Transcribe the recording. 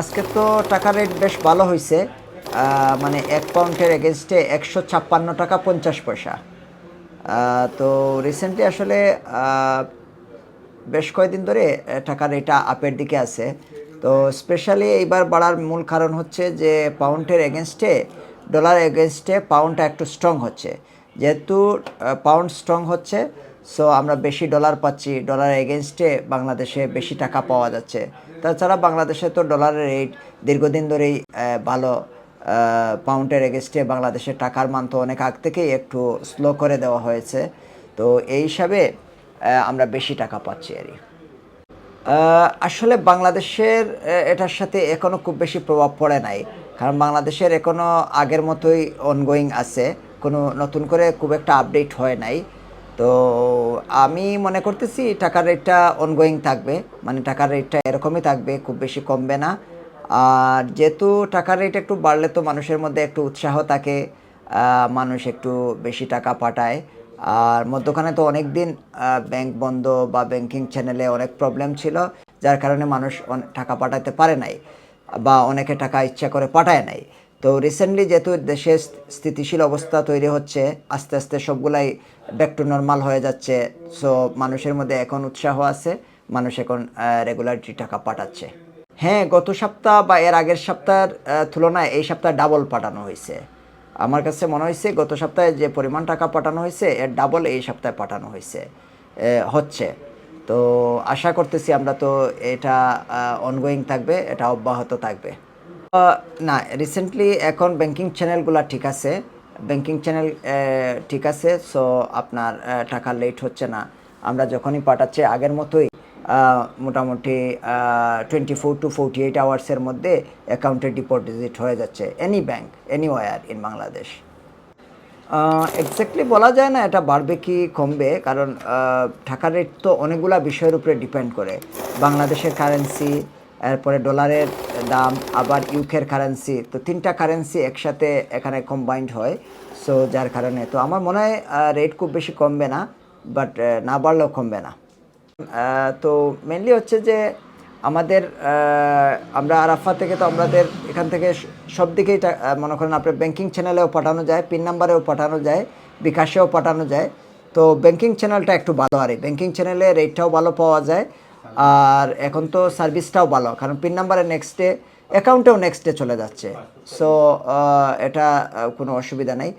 আজকে তো টাকা রেট বেশ ভালো হয়েছে মানে এক পাউন্ডের এগেনস্টে একশো ছাপ্পান্ন টাকা পঞ্চাশ পয়সা। তো রিসেন্টলি আসলে বেশ কয়েকদিন ধরে টাকার রেটটা আপের দিকে আছে। তো স্পেশালি এইবার বাড়ার মূল কারণ হচ্ছে যে পাউন্ডের এগেনস্টে ডলার এগেনস্টে পাউন্ডটা একটু স্ট্রং হচ্ছে। যেহেতু পাউন্ড স্ট্রং হচ্ছে সো আমরা বেশি ডলার পাচ্ছি ডলার এগেনস্টে বাংলাদেশে বেশি টাকা পাওয়া যাচ্ছে। তাছাড়া বাংলাদেশে তো ডলারের রেট দীর্ঘদিন ধরেই ভালো পাউন্ডের এগেনস্টে বাংলাদেশের টাকার মান তো অনেক আগ থেকেই একটু স্লো করে দেওয়া হয়েছে। তো এই হিসাবে আমরা বেশি টাকা পাচ্ছি আর। আসলে বাংলাদেশের এটার সাথে এখনও খুব বেশি প্রভাব পড়ে নাই। কারণ বাংলাদেশের এখনও আগের মতোই অনগোয়িং আছে। কোনো নতুন করে খুব একটা আপডেট হয় নাই। তো আমি মনে করতেছি টাকার রেটটা অনগোয়িং থাকবে মানে টাকার রেটটা এরকমই থাকবে, খুব বেশি কমবে না। আর যেহেতু টাকার রেট একটু বাড়লে তো মানুষের মধ্যে একটু উৎসাহ থাকে মানুষ একটু বেশি টাকা পাঠায়। আর মধ্যখানে তো অনেক দিন ব্যাংক বন্ধ বা ব্যাংকিং চ্যানেলে অনেক প্রবলেম ছিল, যার কারণে মানুষ টাকা পাঠাতে পারে নাই বা অনেকে টাকা ইচ্ছা করে পাঠায় নাই। তো রিসেন্টলি যেহেতু দেশে স্থিতিশীল অবস্থা তৈরি হচ্ছে, আস্তে আস্তে সবগুলাই ব্যাক টু নর্মাল হয়ে যাচ্ছে সো মানুষের মধ্যে এখন উৎসাহ আছে, মানুষ এখন রেগুলারলি টাকা পাঠাচ্ছে। হ্যাঁ গত সপ্তাহ বা এর আগের সপ্তাহের তুলনায় এই সপ্তাহে ডাবল পাঠানো হয়েছে। আমার কাছে মনে হয়েছে গত সপ্তাহে যে পরিমাণ টাকা পাঠানো হয়েছে, এর ডাবল এই সপ্তাহে পাঠানো হয়েছে হচ্ছে। তো আশা করতেছি আমরা তো এটা অনগোয়িং থাকবে, এটা অব্যাহত থাকবে। না রিসেন্টলি এখন ব্যাংকিং চ্যানেলগুলো ঠিক আছে। ব্যাংকিং চ্যানেল ঠিক আছে সো আপনার টাকা লেট হচ্ছে না। আমরা যখনই পাঠাচ্ছি, আগের মতোই মোটামুটি twenty four to forty eight আওয়ার্সের মধ্যে অ্যাকাউন্টে ডিপোজিট হয়ে যাচ্ছে। Any bank anywhere in Bangladesh exactly বলা যায় না এটা বাড়বে কি কমবে, কারণ টাকার রেট তো অনেকগুলা বিষয়ের উপরে ডিপেন্ড করে। বাংলাদেশের কারেন্সি এরপরে ডলারের দাম, আবার ইউকের কারেন্সি তো তিনটা কারেন্সি একসাথে এখানে কম্বাইন্ড হয় সো যার কারণে, তো আমার মনে হয় রেট খুব বেশি কমবে না বাট না বাড়লেও কমবে না। তো মেনলি হচ্ছে যে আমাদের আমরা আরাফা থেকে তো আমাদের এখান থেকে সব দিকেই মনে করেন আপনার ব্যাঙ্কিং চ্যানেলেও পাঠানো যায় পিন নাম্বারেও পাঠানো যায়, বিকাশেও পাঠানো যায়, তো ব্যাঙ্কিং চ্যানেলটা একটু ভালো আর ব্যাঙ্কিং চ্যানেলে রেটটাও ভালো পাওয়া যায় আর এখন তো সার্ভিসটাও ভালো কারণ পিন নাম্বারে নেক্সট ডে অ্যাকাউন্টেও নেক্সট ডে চলে যাচ্ছে। সো এটা কোনো অসুবিধা নেই।